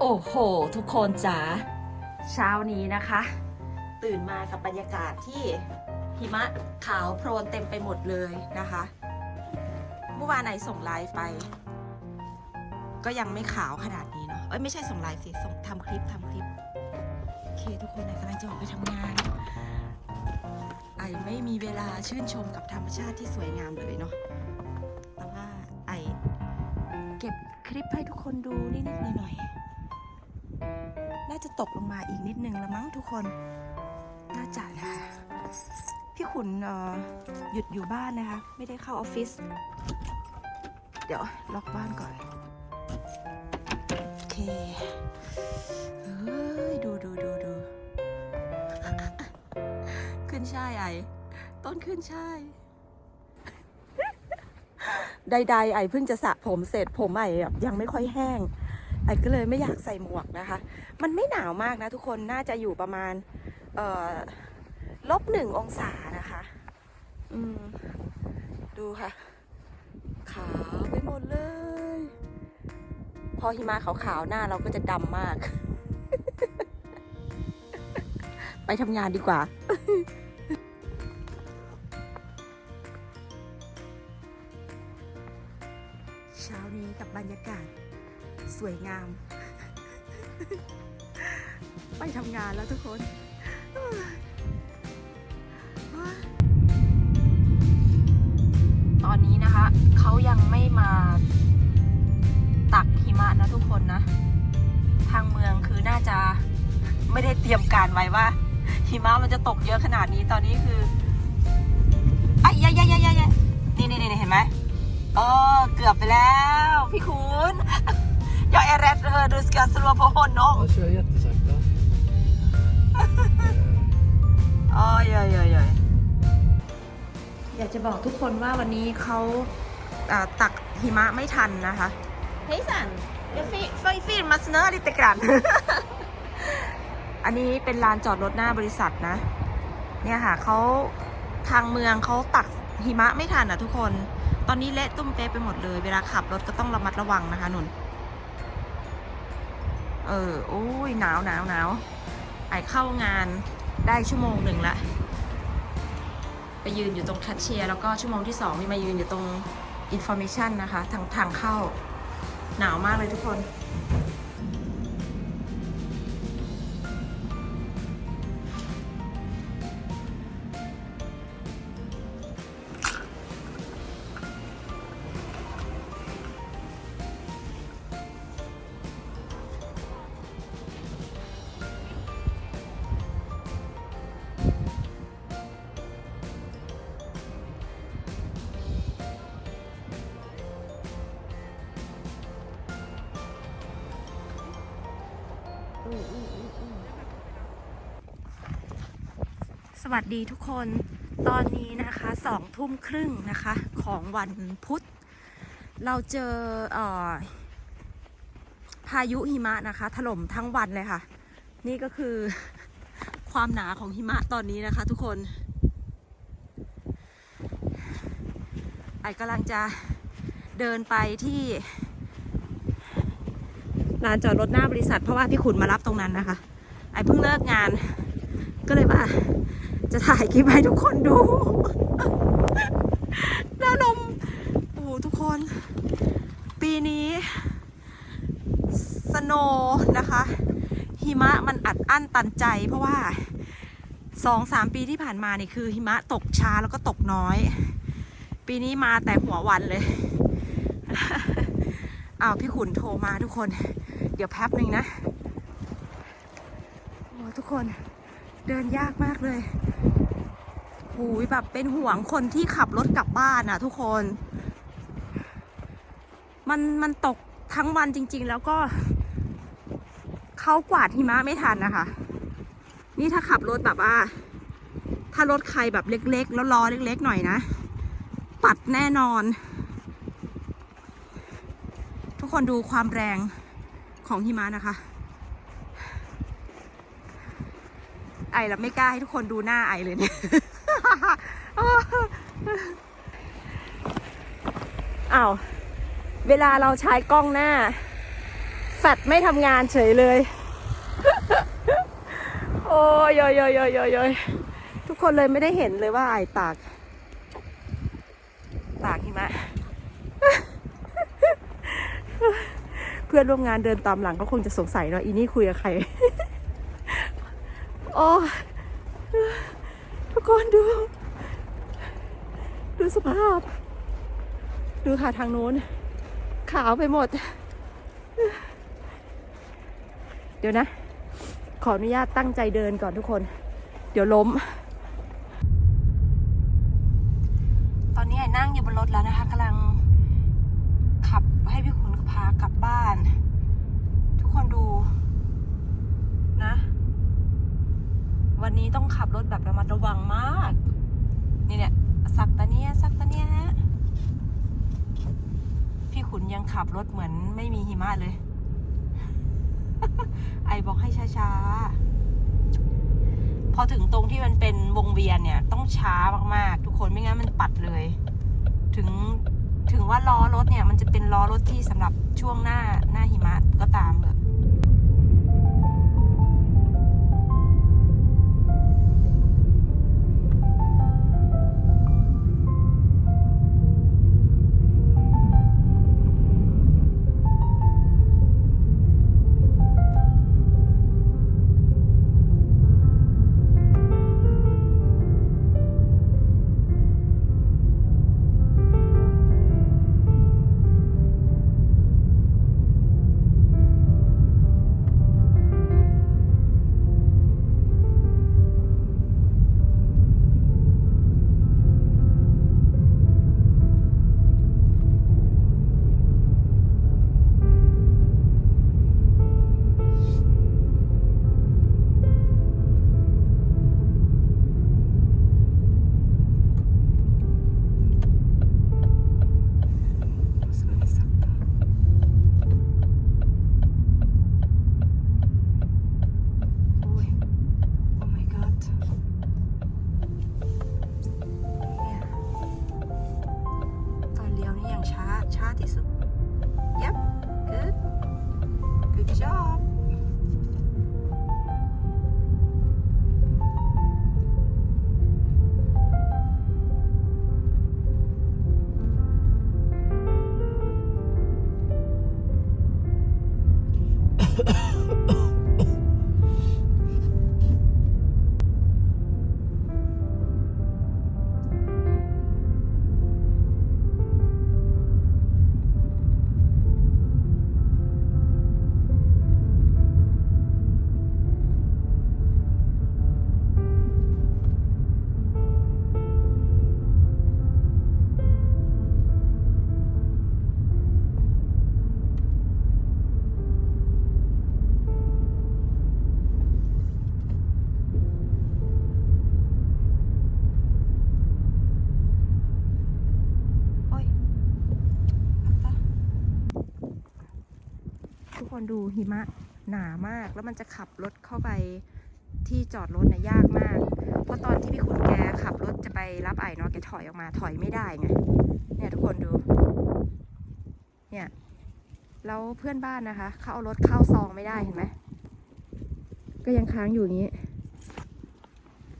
โอ้โห ทุกคนจ๋าเช้านี้นะคะ ตื่นมากับบรรยากาศที่หิมะขาวโพลนเต็มไปหมดเลยนะคะ เมื่อวานไหนส่งไลฟ์ไป ก็ยังไม่ขาวขนาดนี้เนาะเอ้ยไม่ใช่ส่งไลฟ์สิส่งทำคลิปทำคลิปโอเคทุกคนไหนกำลังจะออกไปทำงาน ไอไม่มีเวลาชื่นชมกับธรรมชาติที่สวยงามเลยเนาะแต่ว่าไอเก็บคลิปให้ทุกคนดูนิดๆหน่อยๆ น่าจะตกลงมาอีกนิดนึงละมั้งทุกคน น่าจะนะคะพี่ขุนหยุดอยู่บ้านนะคะ ไม่ได้เข้าออฟฟิศ เดี๋ยวล็อกบ้านก่อน โอเคเฮ้ยดูดูดูดูขึ้นช่ายไอต้นขึ้นช่ายใดๆไอเพิ่งจะสระผมเสร็จผมไอแบบยังไม่ค่อยแห้ง ไอก็เลยไม่อยากใส่หมวกนะคะ มันไม่หนาวมากนะทุกคนน่าจะอยู่ประมาณเอ่อลบหนึ่งองศานะคะ อืม ดูค่ะ ขาวไปหมดเลย พอหิมะขาวๆหน้าเราก็จะดำมาก ไปทำงานดีกว่า สวยงาม ไปทำงานแล้วทุกคนตอนนี้นะคะ เขายังไม่มาตักหิมะนะทุกคนนะ ทางเมืองคือน่าจะไม่ได้เตรียมการไว้ว่า หิมะมันจะตกเยอะขนาดนี้ตอนนี้คือไอ้ยยยยยยยนี่นี่นี่เห็นไหมเออเกือบไปแล้ว พี่คุณ Jag är rädd för du ska slå på honom. Jag kör jättesakta. Eh, Oj, oj, oj, oj. อยากจะบอกทุกคนว่าวันนี้เขาอ่าตักหิมะไม่ทันนะคะ Hejsan! Jag fi- får filma snö lite grann อันนี้เป็นลานจอดรถหน้าบริษัทนะ เนี่ยค่ะเขาทางเมืองเขาตักหิมะไม่ทันอะทุกคน ตอนนี้เละตุ้มเป๊ะไปหมดเลย เวลาขับรถก็ต้องระมัดระวังนะคะนุน เออโอ้ยหนาวหนาวหนาวไอเข้างานได้ชั่วโมงหนึ่งละ ไปยืนอยู่ตรงแคชเชียร์แล้วก็ชั่วโมงที่สองมีมายืนอยู่ตรงอินโฟมิชันนะคะ ทางทางเข้า หนาวมากเลยทุกคน วัสดีทุกคนตอนนี้นะคะสองทุ่มครึ่งนะคะของวันพุธ เราเจอเออพายุหิมะนะคะ ถล่มทั้งวันเลยค่ะ นี่ก็คือความหนาของหิมะตอนนี้นะคะ ทุกคนไอ้กำลังจะเดินไปที่ลานจอดรถหน้าบริษัท เพราะว่าพี่ขุนมารับตรงนั้นนะคะ ไอ้เพิ่งเลิกงานก็เลยว่า จะถ่ายคลิปให้ทุกคนดูน้านมโอ้โหทุกคน ปีนี้สโนว์นะคะ หิมะมันอัดอั้นตันใจเพราะว่าสองสามปีที่ผ่านมานี่คือหิมะตกช้าแล้วก็ตกน้อย ปีนี้มาแต่หัววันเลยอ้าวพี่ขุนโทรมาทุกคน เดี๋ยวแป๊บหนึ่งนะโอ้ทุกคนเดินยากมากเลย หูยแบบเป็นห่วงคนที่ขับรถกลับบ้านอะทุกคน มันมันตกทั้งวันจริง ๆ แล้วก็เขากวาดหิมะไม่ทันนะคะ นี่ถ้าขับรถแบบว่า ถ้ารถใครแบบเล็ก ๆ แล้วล้อเล็ก ๆ หน่อยนะ ปัดแน่นอน ทุกคนดูความแรงของหิมะนะคะ ไอแล้วไม่กล้าให้ทุกคนดูหน้าไอเลยเนี่ย อ้าวเวลาเราใช้กล้องหน้าแฟดไม่ทำงานเฉยเลย โอ้ยโยยโยยโยยโยโยทุกคนเลยไม่ได้เห็นเลยว่าไอตาก ตากหิมะ เพื่อนร่วมงานเดินตามหลังก็คงจะสงสัยเนาะอีนี่คุยกับใคร โอ้ทุกคนดู ดูสภาพ ดูค่ะทางนู้น ขาวไปหมด เดี๋ยวนะ ขออนุญาตตั้งใจเดินก่อนทุกคน เดี๋ยวล้ม ตอนนี้ไอ้นั่งอยู่บนรถแล้วนะคะกำลังขับให้พี่ขุนพากลับบ้าน ทุกคนดูนะ วันนี้ต้องขับรถแบบระมัดระวังมาก นี่เนี่ยสักตะเนียสักตะเนียฮะ พี่ขุนยังขับรถเหมือนไม่มีหิมะเลย ไอบอกให้ช้าๆ พอถึงตรงที่มันเป็นวงเวียนเนี่ย ต้องช้ามากๆ ทุกคนไม่งั้นมันปัดเลย ถึงถึงว่าล้อรถเนี่ย มันจะเป็นล้อรถที่สำหรับช่วงหน้าหน้าหิมะก็ตามเถอ คนดูหิมะหนามาก แล้วมันจะขับรถเข้าไปที่จอดรถเนี่ยยากมาก เพราะตอนที่พี่ขุนแกขับรถจะไปรับไอ้เนาะแกถอยออกมาถอยไม่ได้ไง เนี่ยทุกคนดู เนี่ยแล้วเพื่อนบ้านนะคะ เขาเอารถเข้าซองไม่ได้เห็นไหม ก็ยังค้างอยู่นี้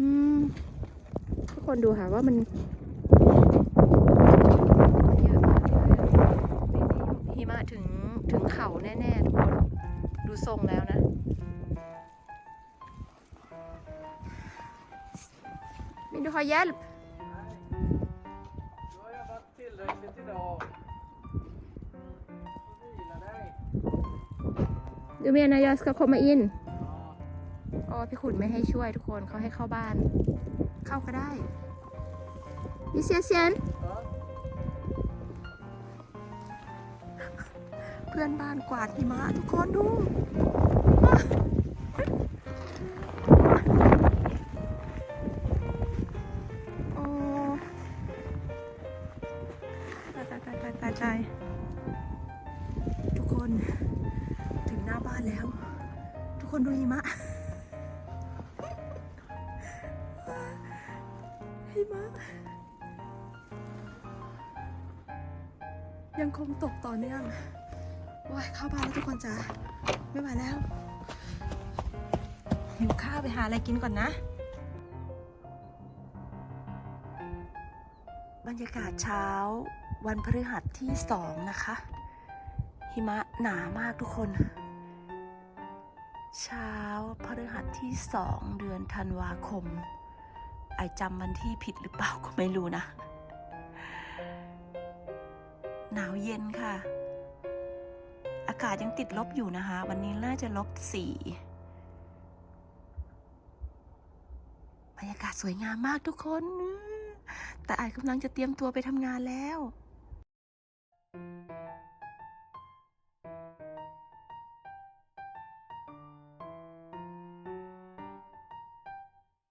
อืม ทุกคนดูค่ะว่ามัน เยอะมากเลยอะหิมะถึงถึงเข่าแน่ๆทุกคน ดู ทรงแล้วนะวินดูขอ hjälp ดูเมียนายอสกับคมาอินอ๋อพี่ขุนไม่ให้ช่วยทุกคนเขาให้เข้าบ้าน เข้าก็ได้วิเซียเซียน พื่อนบ้านกวาดหิมะทุกคนดูโอ้ตายตายตายตายตายทุกคนถึงหน้าบ้านแล้ว ทุกคนดูหิมะหิมะยังคงตกต่อเนื่อง โอ้ยเข้าบ้านแล้วทุกคนจ้าไม่ไหวแล้วหิวข้าวไปหาอะไรกินก่อนนะ บรรยากาศเช้าวันพฤหัสที่สองนะคะ หิมะหนามากทุกคน เช้าพฤหัสที่สองเดือนธันวาคม ไอจำวันที่ผิดหรือเปล่าก็ไม่รู้นะ หนาวเย็นค่ะากาศยังติดลบอยู่นะคะ วันนี้น่าจะลบสี่บรรยากาศสวยงามมากทุกคน แต่ไอายกำลังจะเตรียมตัวไปทำงานแล้ว